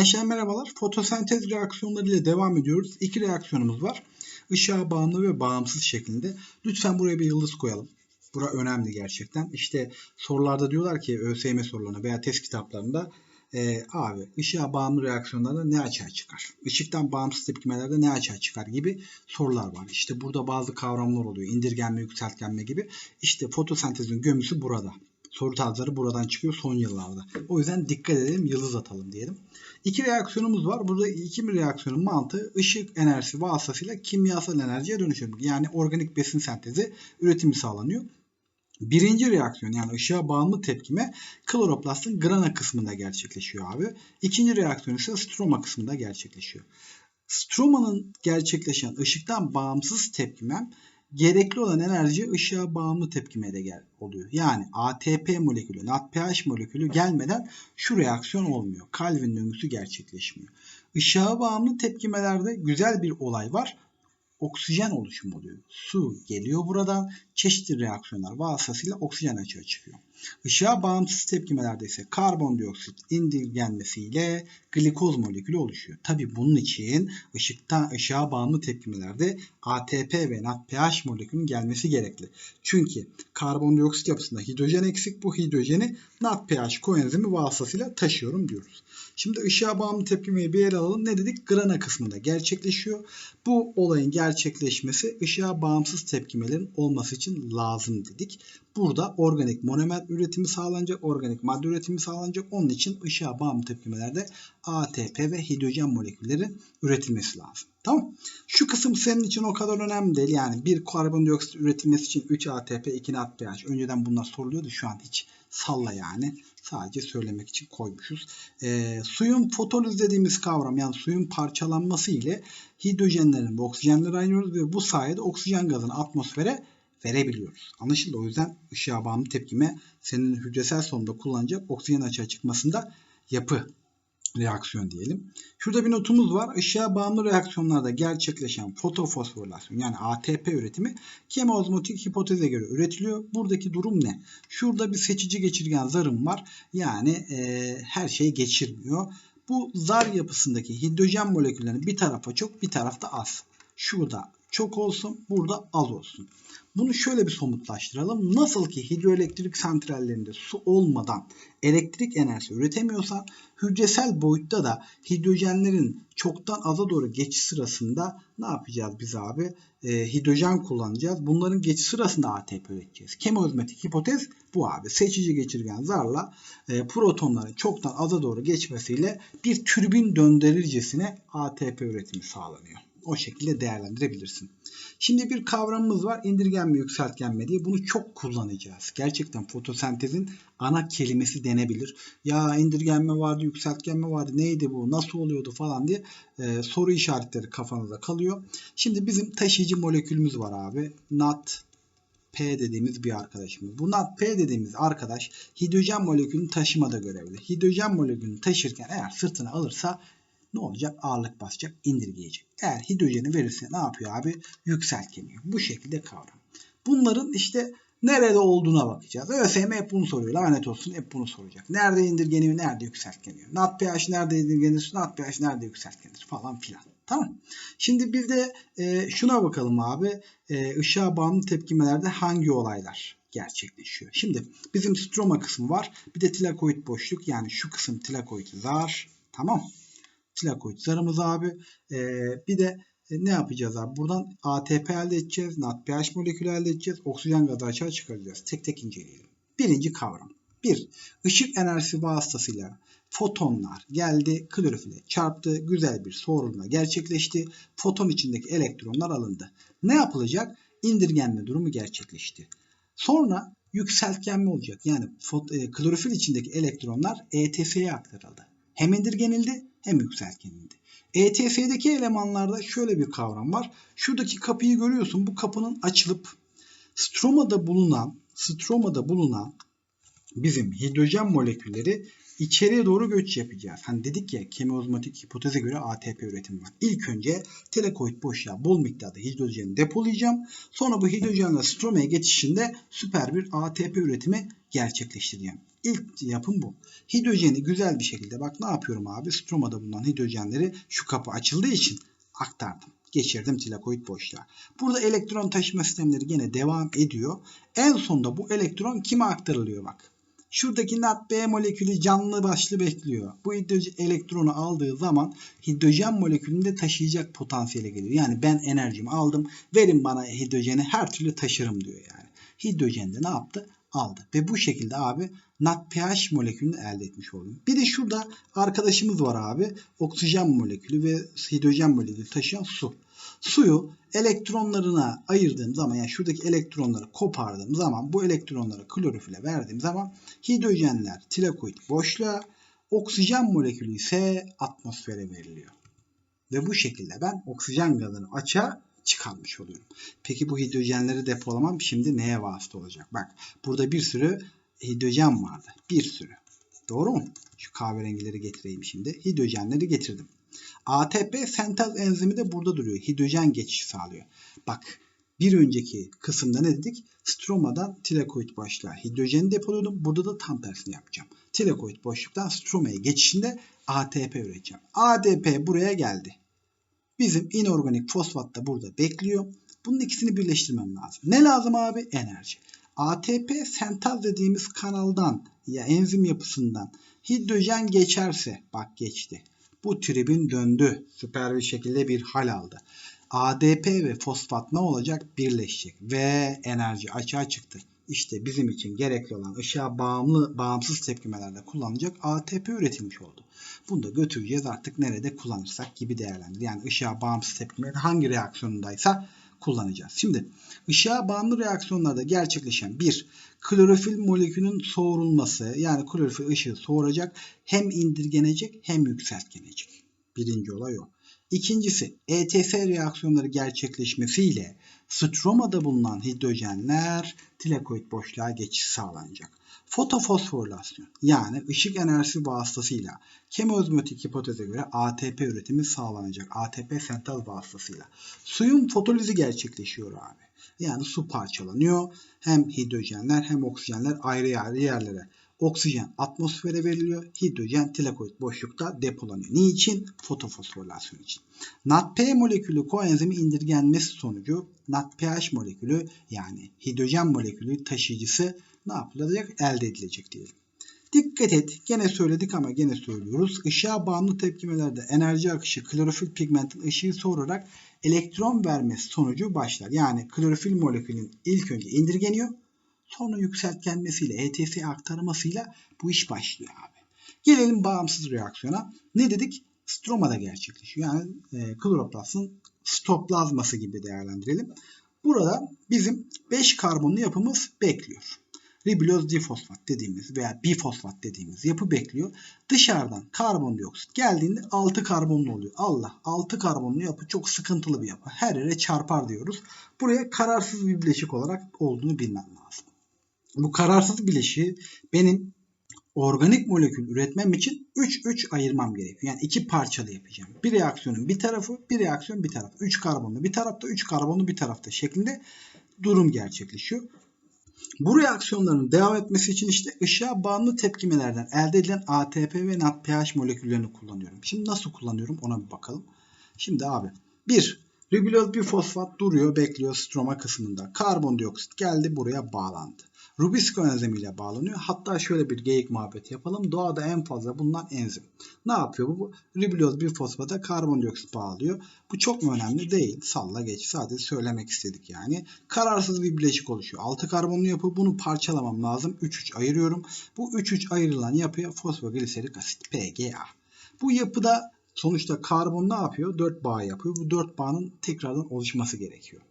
Gençler merhabalar. Fotosentez reaksiyonları ile devam ediyoruz. İki reaksiyonumuz var. Işığa bağımlı ve bağımsız şeklinde. Lütfen buraya bir yıldız koyalım. Bura önemli gerçekten. İşte sorularda diyorlar ki ÖSYM sorularına veya test kitaplarında e, abi ışığa bağımlı reaksiyonlarda ne açığa çıkar? Işıktan bağımsız tepkimelerde ne açığa çıkar gibi sorular var. İşte burada bazı kavramlar oluyor. İndirgenme, yükseltgenme gibi. İşte fotosentezin gömüsü burada. Soru tarzları buradan çıkıyor son yıllarda. O yüzden dikkat edelim, yıldız atalım diyelim. İki reaksiyonumuz var. Burada iki reaksiyonun mantığı ışık enerjisi vasıtasıyla kimyasal enerjiye dönüşüm. Yani organik besin sentezi üretimi sağlanıyor. Birinci reaksiyon yani ışığa bağımlı tepkime kloroplastın grana kısmında gerçekleşiyor abi. İkinci reaksiyon ise stroma kısmında gerçekleşiyor. Stroma'nın gerçekleşen ışıktan bağımsız tepkimem gerekli olan enerji ışığa bağımlı tepkimede gel oluyor. Yani ATP molekülü, NADPH molekülü gelmeden şu reaksiyon olmuyor. Calvin döngüsü gerçekleşmiyor. Işığa bağımlı tepkimelerde güzel bir olay var oksijen oluşumu oluyor. Su geliyor buradan çeşitli reaksiyonlar vasıtasıyla oksijen açığa çıkıyor. Işığa bağımsız tepkimelerde ise karbondioksit indirgenmesiyle glikoz molekülü oluşuyor. Tabi bunun için ışıktan ışığa bağımlı tepkimelerde ATP ve NADPH molekülünün gelmesi gerekli. Çünkü karbondioksit yapısında hidrojen eksik. Bu hidrojeni NADPH koenzimi vasıtasıyla taşıyorum diyoruz. Şimdi ışığa bağımlı tepkimeyi bir ele alalım. Ne dedik? Grana kısmında gerçekleşiyor. Bu olayın gerçekleşmesi ışığa bağımsız tepkimelerin olması için lazım dedik. Burada organik monomer üretimi sağlanacak, organik madde üretimi sağlanacak. Onun için ışığa bağımlı tepkimelerde ATP ve hidrojen molekülleri üretilmesi lazım. Tamam. Şu kısım senin için o kadar önemli değil. Yani bir karbondioksit üretilmesi için 3 ATP, 2 NADPH. Önceden bunlar soruluyordu. Şu an hiç salla yani. Sadece söylemek için koymuşuz. E, suyun fotoliz dediğimiz kavram yani suyun parçalanması ile hidrojenlerin ve oksijenleri ayırıyoruz ve bu sayede oksijen gazını atmosfere verebiliyoruz. Anlaşıldı. O yüzden ışığa bağımlı tepkime senin hücresel solunumda kullanacak oksijen açığa çıkmasında yapı reaksiyon diyelim. Şurada bir notumuz var. Işığa bağımlı reaksiyonlarda gerçekleşen fotofosforilasyon yani ATP üretimi kemoozmotik hipoteze göre üretiliyor. Buradaki durum ne? Şurada bir seçici geçirgen zarım var. Yani e, her şeyi geçirmiyor. Bu zar yapısındaki hidrojen moleküllerinin bir tarafa çok bir tarafta az. Şurada çok olsun, burada az olsun. Bunu şöyle bir somutlaştıralım. Nasıl ki hidroelektrik santrallerinde su olmadan elektrik enerjisi üretemiyorsa hücresel boyutta da hidrojenlerin çoktan aza doğru geçiş sırasında ne yapacağız biz abi? E, hidrojen kullanacağız. Bunların geçiş sırasında ATP üreteceğiz. Kemoizmatik hipotez bu abi. Seçici geçirgen zarla e, protonların çoktan aza doğru geçmesiyle bir türbin döndürürcesine ATP üretimi sağlanıyor. O şekilde değerlendirebilirsin. Şimdi bir kavramımız var indirgenme yükseltgenme diye bunu çok kullanacağız. Gerçekten fotosentezin ana kelimesi denebilir. Ya indirgenme vardı yükseltgenme vardı neydi bu nasıl oluyordu falan diye e, soru işaretleri kafanızda kalıyor. Şimdi bizim taşıyıcı molekülümüz var abi. NAT P dediğimiz bir arkadaşımız. Bu NAT P dediğimiz arkadaş hidrojen molekülünü taşımada görevli. Hidrojen molekülünü taşırken eğer sırtına alırsa ne olacak? Ağırlık basacak, indirgeyecek. Eğer hidrojeni verirse ne yapıyor abi? Yükseltgeniyor. Bu şekilde kavram. Bunların işte nerede olduğuna bakacağız. ÖSYM hep bunu soruyor. Lanet olsun hep bunu soracak. Nerede indirgeniyor, nerede yükseltgeniyor? NADPH nerede indirgenir, NADPH nerede yükseltgenir falan filan. Tamam. Şimdi bir de e, şuna bakalım abi. E, ışığa bağımlı tepkimelerde hangi olaylar gerçekleşiyor? Şimdi bizim stroma kısmı var. Bir de tilakoid boşluk yani şu kısım tilakoid zar. Tamam tilakoid zarımız abi. Ee, bir de e, ne yapacağız abi? Buradan ATP elde edeceğiz. NADPH molekülü elde edeceğiz. Oksijen gazı açığa çıkaracağız. Tek tek inceleyelim. Birinci kavram. Bir, ışık enerjisi vasıtasıyla fotonlar geldi, klorofile çarptı, güzel bir soğurulma gerçekleşti. Foton içindeki elektronlar alındı. Ne yapılacak? İndirgenme durumu gerçekleşti. Sonra yükseltgenme olacak. Yani e, klorofil içindeki elektronlar ETF'ye aktarıldı. Hem indirgenildi hem yükseltgenildi. ETF'deki elemanlarda şöyle bir kavram var. Şuradaki kapıyı görüyorsun. Bu kapının açılıp stromada bulunan stromada bulunan bizim hidrojen molekülleri içeriye doğru göç yapacağız. Hani dedik ya kemiozmatik hipoteze göre ATP üretimi var. İlk önce telekoid boşluğa bol miktarda hidrojeni depolayacağım. Sonra bu hidrojenle stromaya geçişinde süper bir ATP üretimi gerçekleştireceğim. İlk yapım bu. Hidrojeni güzel bir şekilde bak ne yapıyorum abi? Stromada bulunan hidrojenleri şu kapı açıldığı için aktardım. Geçirdim tilakoid boşluğa. Burada elektron taşıma sistemleri gene devam ediyor. En sonunda bu elektron kime aktarılıyor bak. Şuradaki NADP molekülü canlı başlı bekliyor. Bu elektronu aldığı zaman hidrojen molekülünde taşıyacak potansiyele geliyor. Yani ben enerjimi aldım. Verin bana hidrojeni her türlü taşırım diyor yani. Hidrojen de ne yaptı? Aldı. Ve bu şekilde abi NADPH molekülünü elde etmiş oldum. Bir de şurada arkadaşımız var abi. Oksijen molekülü ve hidrojen molekülü taşıyan su. Suyu elektronlarına ayırdığım zaman yani şuradaki elektronları kopardığım zaman bu elektronları klorofile verdiğim zaman hidrojenler tilakoid boşluğa oksijen molekülü ise atmosfere veriliyor. Ve bu şekilde ben oksijen gazını açığa çıkarmış oluyorum. Peki bu hidrojenleri depolamam şimdi neye vasıta olacak? Bak burada bir sürü hidrojen vardı. Bir sürü. Doğru mu? Şu kahverengileri getireyim şimdi. Hidrojenleri getirdim. ATP sentez enzimi de burada duruyor. Hidrojen geçişi sağlıyor. Bak bir önceki kısımda ne dedik? Stromadan tilakoid boşluğa hidrojeni depoluyordum. Burada da tam tersini yapacağım. Tilakoid boşluktan stromaya geçişinde ATP üreteceğim. ADP buraya geldi. Bizim inorganik fosfat da burada bekliyor. Bunun ikisini birleştirmem lazım. Ne lazım abi? Enerji. ATP sentaz dediğimiz kanaldan ya enzim yapısından hidrojen geçerse bak geçti. Bu tribün döndü. Süper bir şekilde bir hal aldı. ADP ve fosfat ne olacak? Birleşecek ve enerji açığa çıktı. İşte bizim için gerekli olan ışığa bağımlı bağımsız tepkimelerde kullanılacak ATP üretilmiş oldu. Bunu da götüreceğiz artık nerede kullanırsak gibi değerlendir. Yani ışığa bağımsız tepkimeler hangi reaksiyonundaysa kullanacağız. Şimdi ışığa bağımlı reaksiyonlarda gerçekleşen bir klorofil molekülünün soğurulması yani klorofil ışığı soğuracak hem indirgenecek hem yükseltgenecek. Birinci olay o. İkincisi ETS reaksiyonları gerçekleşmesiyle stromada bulunan hidrojenler tilakoid boşluğa geçiş sağlanacak. Fotofosforilasyon yani ışık enerjisi vasıtasıyla kemoozmotik hipoteze göre ATP üretimi sağlanacak. ATP sentez vasıtasıyla. Suyun fotolizi gerçekleşiyor abi. Yani su parçalanıyor. Hem hidrojenler hem oksijenler ayrı ayrı yerlere. Oksijen atmosfere veriliyor. Hidrojen tilakoid boşlukta depolanıyor. Niçin? Fotofosforilasyon için. NADP molekülü koenzimi indirgenmesi sonucu NADPH molekülü yani hidrojen molekülü taşıyıcısı ne yapılacak? Elde edilecek diyelim. Dikkat et. Gene söyledik ama gene söylüyoruz. Işığa bağımlı tepkimelerde enerji akışı klorofil pigmentin ışığı soğurarak elektron vermesi sonucu başlar. Yani klorofil molekülün ilk önce indirgeniyor. Sonra yükseltgenmesiyle, ETS aktarmasıyla bu iş başlıyor abi. Gelelim bağımsız reaksiyona. Ne dedik? Stromada gerçekleşiyor. Yani e, kloroplastın stoplazması gibi değerlendirelim. Burada bizim 5 karbonlu yapımız bekliyor riboz difosfat dediğimiz veya bifosfat dediğimiz yapı bekliyor. Dışarıdan karbondioksit geldiğinde 6 karbonlu oluyor. Allah 6 karbonlu yapı çok sıkıntılı bir yapı. Her yere çarpar diyoruz. Buraya kararsız bir bileşik olarak olduğunu bilmem lazım. Bu kararsız bileşiği benim organik molekül üretmem için 3-3 ayırmam gerekiyor. Yani iki parçalı yapacağım. Bir reaksiyonun bir tarafı, bir reaksiyon bir tarafı. 3 karbonlu bir tarafta, 3 karbonlu bir tarafta şeklinde durum gerçekleşiyor. Bu reaksiyonların devam etmesi için işte ışığa bağımlı tepkimelerden elde edilen ATP ve NADPH moleküllerini kullanıyorum. Şimdi nasıl kullanıyorum ona bir bakalım. Şimdi abi 1. Riboz bir fosfat duruyor bekliyor stroma kısmında. Karbondioksit geldi buraya bağlandı. Rubisco enzimiyle bağlanıyor. Hatta şöyle bir geyik muhabbeti yapalım. Doğada en fazla bulunan enzim. Ne yapıyor bu? riboz bir fosfata karbondioksit bağlıyor. Bu çok mu önemli? Değil. Salla geç. Sadece söylemek istedik yani. Kararsız bir bileşik oluşuyor. 6 karbonlu yapı. Bunu parçalamam lazım. 3-3 ayırıyorum. Bu 3-3 ayrılan yapıya fosfogliserik asit PGA. Bu yapıda sonuçta karbon ne yapıyor? 4 bağ yapıyor. Bu 4 bağın tekrardan oluşması gerekiyor.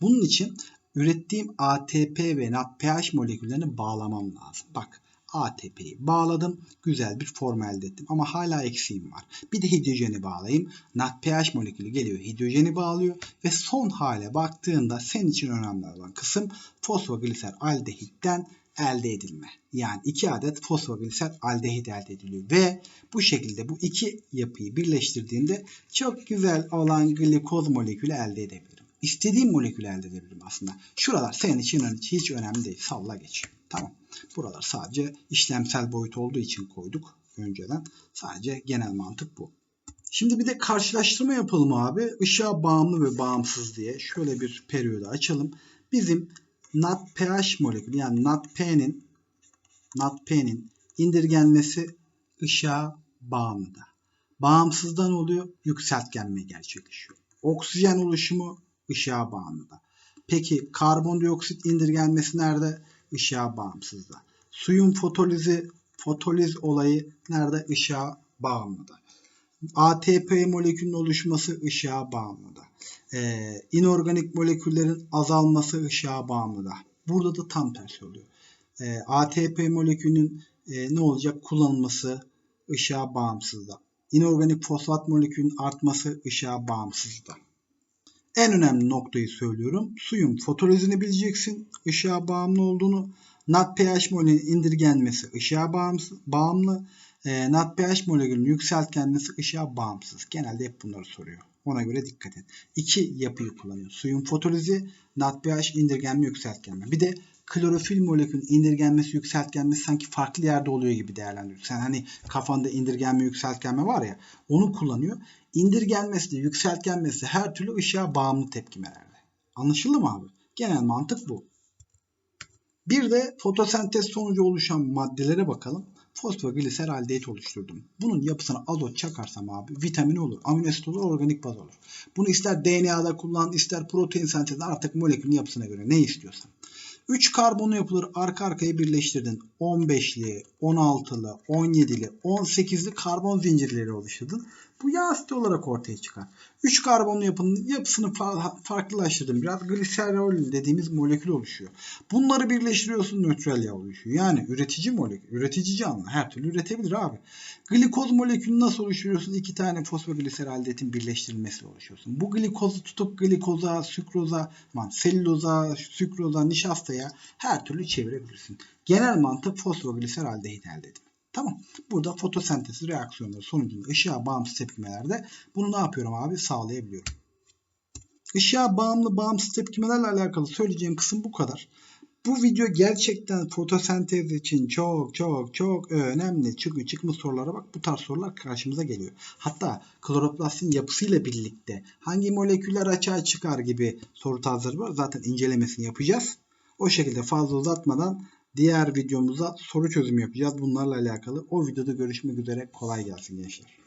Bunun için ürettiğim ATP ve NADPH moleküllerini bağlamam lazım. Bak ATP'yi bağladım. Güzel bir form elde ettim. Ama hala eksiğim var. Bir de hidrojeni bağlayayım. NADPH molekülü geliyor. Hidrojeni bağlıyor. Ve son hale baktığında senin için önemli olan kısım fosfogliser aldehitten elde edilme. Yani iki adet fosfogliser aldehit elde ediliyor. Ve bu şekilde bu iki yapıyı birleştirdiğinde çok güzel olan glikoz molekülü elde edebilirim. İstediğim molekülü elde edebilirim aslında. Şuralar senin için hiç önemli değil. Salla geç. Tamam. Buralar sadece işlemsel boyut olduğu için koyduk önceden. Sadece genel mantık bu. Şimdi bir de karşılaştırma yapalım abi. Işığa bağımlı ve bağımsız diye. Şöyle bir periyodu açalım. Bizim NADPH molekülü yani NADP'nin NADP'nin indirgenmesi ışığa bağımlıda. Bağımsızdan oluyor yükseltgenme gerçekleşiyor. Oksijen oluşumu ışığa bağımlıda. Peki karbondioksit indirgenmesi nerede? Işığa bağımsızda. Suyun fotolizi, fotoliz olayı nerede? Işığa bağımlıda. ATP molekülünün oluşması ışığa bağımlıda. Ee, inorganik moleküllerin azalması ışığa bağımlıda. Burada da tam tersi oluyor. Ee, ATP molekülünün e, ne olacak? Kullanılması ışığa bağımsızda. İnorganik fosfat molekülünün artması ışığa bağımsızda. En önemli noktayı söylüyorum. Suyun fotolizini bileceksin. Işığa bağımlı olduğunu. NADPH molekülünün indirgenmesi ışığa bağımsız, bağımlı. E, NADPH molekülünün yükseltgenmesi ışığa bağımsız. Genelde hep bunları soruyor. Ona göre dikkat et. İki yapıyı kullanıyor. Suyun fotolizi, NADPH indirgenme, yükseltgenme. Bir de klorofil molekülün indirgenmesi, yükseltgenmesi sanki farklı yerde oluyor gibi değerlendiriyor. Sen hani kafanda indirgenme, yükseltgenme var ya onu kullanıyor. İndirgenmesi de yükseltgenmesi de her türlü ışığa bağımlı tepkimelerde. Anlaşıldı mı abi? Genel mantık bu. Bir de fotosentez sonucu oluşan maddelere bakalım. Fosfogliseraldehit oluşturdum. Bunun yapısına azot çakarsam abi vitamin olur, amino asit olur, organik baz olur. Bunu ister DNA'da kullan, ister protein sentezinde artık molekülün yapısına göre ne istiyorsan. 3 karbonu yapılır arka arkaya birleştirdin. 15'li, 16'lı, 17'li, 18'li karbon zincirleri oluşturdun. Bu yağ asiti olarak ortaya çıkar. 3 karbonlu yapının yapısını farklılaştırdın. Biraz gliserol dediğimiz molekül oluşuyor. Bunları birleştiriyorsun nötral yağ oluşuyor. Yani üretici molekül, üretici canlı her türlü üretebilir abi. Glikoz molekülü nasıl oluşturuyorsun? İki tane fosfogliseraldehitin birleştirilmesi oluşuyorsun. Bu glikozu tutup glikoza, sükroza, man, selüloza, sükroza, nişastaya her türlü çevirebilirsin. Genel mantık fosfogliseraldehit elde edin. Tamam. Burada fotosentez reaksiyonları sonucunda ışığa bağımsız tepkimelerde bunu ne yapıyorum abi? Sağlayabiliyorum. Işığa bağımlı bağımsız tepkimelerle alakalı söyleyeceğim kısım bu kadar. Bu video gerçekten fotosentez için çok çok çok önemli. Çünkü çıkmış sorulara bak bu tarz sorular karşımıza geliyor. Hatta kloroplastin yapısıyla birlikte hangi moleküller açığa çıkar gibi soru tarzları var. Zaten incelemesini yapacağız. O şekilde fazla uzatmadan diğer videomuzda soru çözümü yapacağız bunlarla alakalı. O videoda görüşmek üzere. Kolay gelsin gençler.